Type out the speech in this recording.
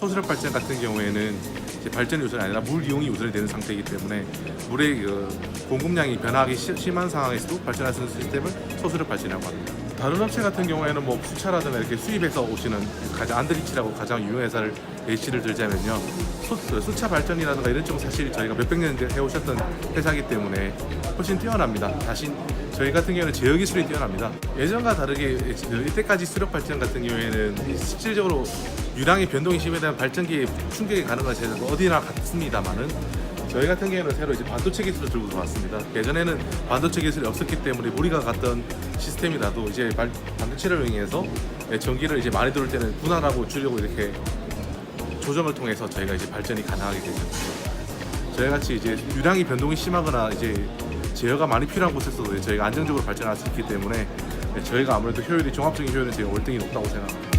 소수력 발전 같은 경우에는 발전이 우선이 아니라 물 이용이 우선이 되는 상태이기 때문에 물의 그 공급량이 변화하기 시- 심한 상황에서도 발전할 수 있는 시스템을 소수력 발전이라고 합니다. 다른 업체 같은 경우에는 뭐 수차라든가 이렇게 수입해서 오시는 가장 안드리치라고 가장 유명한 회사를 예시를 들자면요. 수, 그 수차 발전이라든가 이런 쪽은 사실 저희가 몇백 년 해오셨던 회사이기 때문에 훨씬 뛰어납니다. 다시 저희 같은 경우는 제어 기술이 뛰어납니다. 예전과 다르게 이때까지 수력 발전 같은 경우에는 실질적으로 유량의 변동이 심해되면 발전기에 충격이 가는 건 제가 어디나 같습니다만은 저희 같은 경우에는 새로 이제 반도체 기술을 들고 들어왔습니다. 예전에는 반도체 기술이 없었기 때문에 무리가 갔던 시스템이라도 이제 발- 반도체를 이용해서 전기를 이제 많이 들어올 때는 분할하고 주려고 이렇게 조정을 통해서 저희가 이제 발전이 가능하게 되죠. 저희 같이 이제 유량이 변동이 심하거나 이제 제어가 많이 필요한 곳에서도 저희가 안정적으로 발전할 수 있기 때문에 저희가 아무래도 효율이 종합적인 효율은 저희가 월등히 높다고 생각합니다.